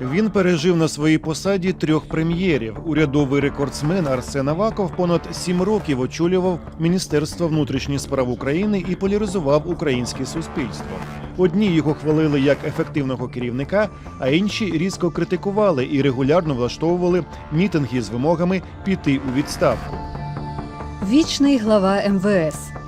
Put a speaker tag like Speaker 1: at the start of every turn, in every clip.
Speaker 1: Він пережив на своїй посаді трьох прем'єрів. Урядовий рекордсмен Арсен Аваков понад сім років очолював Міністерство внутрішніх справ України і поляризував українське суспільство. Одні його хвалили як ефективного керівника, а інші різко критикували і регулярно влаштовували мітинги з вимогами піти у відставку.
Speaker 2: Вічний глава МВС.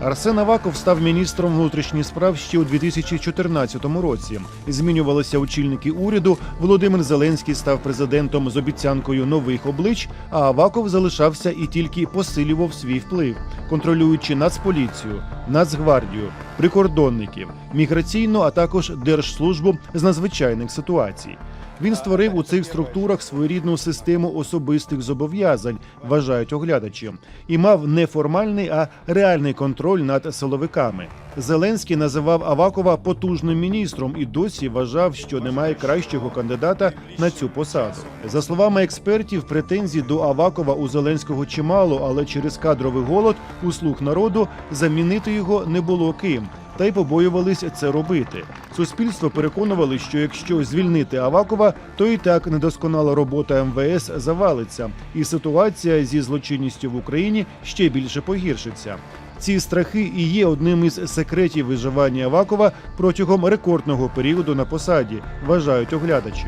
Speaker 1: Арсен Аваков став міністром внутрішніх справ ще у 2014 році. Змінювалися очільники уряду. Володимир Зеленський став президентом з обіцянкою нових облич. А Аваков залишався і тільки посилював свій вплив, контролюючи Нацполіцію, Нацгвардію, прикордонників, міграційну, а також держслужбу з надзвичайних ситуацій. Він створив у цих структурах своєрідну систему особистих зобов'язань, вважають оглядачі, і мав не формальний, а реальний контроль над силовиками. Зеленський називав Авакова потужним міністром і досі вважав, що немає кращого кандидата на цю посаду. За словами експертів, претензій до Авакова у Зеленського чимало, але через кадровий голод у слуг народу замінити його не було ким та й побоювались це робити. Суспільство переконували, що якщо звільнити Авакова, то і так недосконала робота МВС завалиться, і ситуація зі злочинністю в Україні ще більше погіршиться. Ці страхи і є одним із секретів виживання Авакова протягом рекордного періоду на посаді, вважають оглядачі.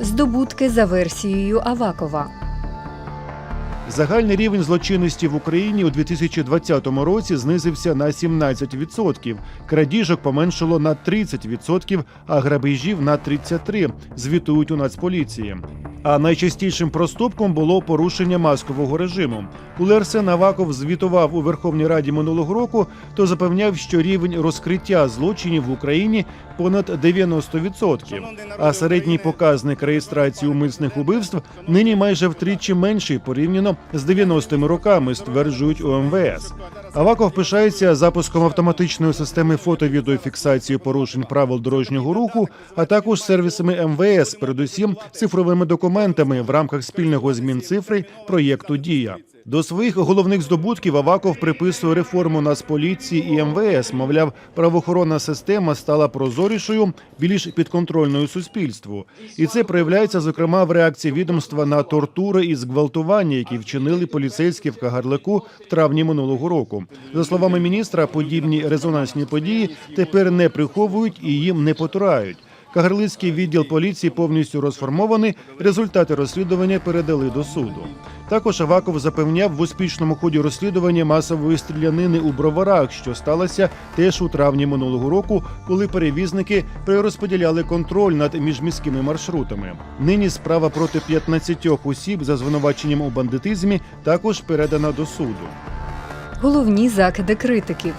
Speaker 2: Здобутки за версією Авакова.
Speaker 1: Загальний рівень злочинності в Україні у 2020 році знизився на 17%. Крадіжок поменшало на 30%, а грабежів на 33%, звітують у Нацполіції. А найчастішим проступком було порушення маскового режиму. Коли Арсен Аваков звітував у Верховній Раді минулого року, то запевняв, що рівень розкриття злочинів в Україні понад 90%. А середній показник реєстрації умисних убивств нині майже втричі менший порівняно з 90-ми роками, стверджують у МВС. Аваков пишається запуском автоматичної системи фото-відеофіксації порушень правил дорожнього руху, а також сервісами МВС, передусім цифровими документами в рамках спільного змін цифри проєкту Дія. До своїх головних здобутків Аваков приписує реформу Нацполіції і МВС. Мовляв, правоохоронна система стала прозорішою, більш підконтрольною суспільству. І це проявляється зокрема в реакції відомства на тортури і зґвалтування, які вчинили поліцейські в Кагарлику в травні минулого року. За словами міністра, подібні резонансні події тепер не приховують і їм не потурають. Кагарлицький відділ поліції повністю розформований. Результати розслідування передали до суду. Також Аваков запевняв в успішному ході розслідування масової стрілянини у броварах, що сталося теж у травні минулого року, коли перевізники перерозподіляли контроль над міжміськими маршрутами. Нині справа проти 15 осіб за звинуваченням у бандитизмі також передана до суду.
Speaker 2: Головні закиди критиків.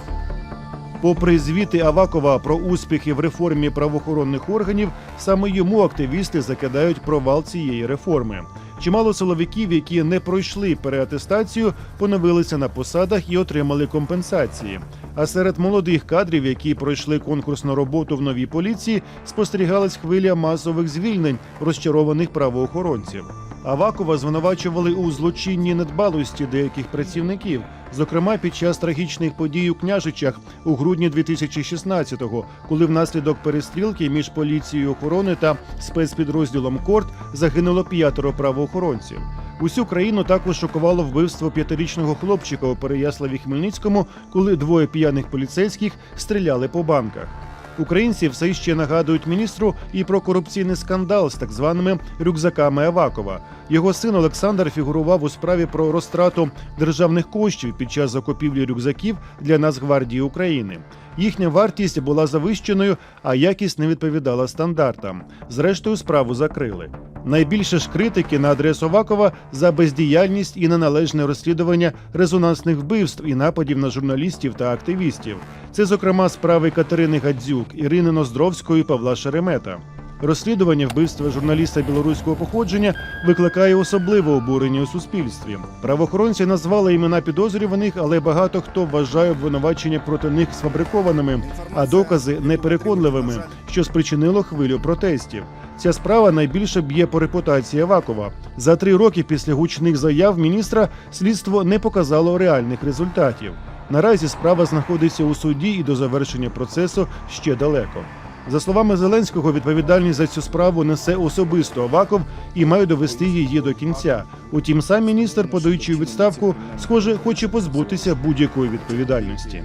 Speaker 1: Попри звіти Авакова про успіхи в реформі правоохоронних органів, саме йому активісти закидають провал цієї реформи. Чимало силовиків, які не пройшли переатестацію, поновилися на посадах і отримали компенсації. А серед молодих кадрів, які пройшли конкурсну роботу в новій поліції, спостерігалась хвиля масових звільнень розчарованих правоохоронців. Авакова звинувачували у злочинній недбалості деяких працівників, зокрема під час трагічних подій у княжичах у грудні 2016-го, коли внаслідок перестрілки між поліцією охорони та спецпідрозділом Корт загинуло п'ятеро правоохоронців. Усю країну також шокувало вбивство п'ятирічного хлопчика у Переяславі Хмельницькому, коли двоє п'яних поліцейських стріляли по банках. Українці все ще нагадують міністру і про корупційний скандал з так званими рюкзаками Авакова. Його син Олександр фігурував у справі про розтрату державних коштів під час закупівлі рюкзаків для Нацгвардії України. Їхня вартість була завищеною, а якість не відповідала стандартам. Зрештою, справу закрили. Найбільше ж критики на адресу Авакова за бездіяльність і неналежне розслідування резонансних вбивств і нападів на журналістів та активістів. Це, зокрема, справи Катерини Гадзюк, Ірини Ноздровської, Павла Шеремета. Розслідування вбивства журналіста білоруського походження викликає особливе обурення у суспільстві. Правоохоронці назвали імена підозрюваних, але багато хто вважає обвинувачення проти них сфабрикованими, а докази непереконливими, що спричинило хвилю протестів. Ця справа найбільше б'є по репутації Авакова. За три роки після гучних заяв міністра слідство не показало реальних результатів. Наразі справа знаходиться у суді і до завершення процесу ще далеко. За словами Зеленського, відповідальність за цю справу несе особисто Аваков і має довести її до кінця. Утім, сам міністр, подаючи відставку, схоже, хоче позбутися будь-якої відповідальності.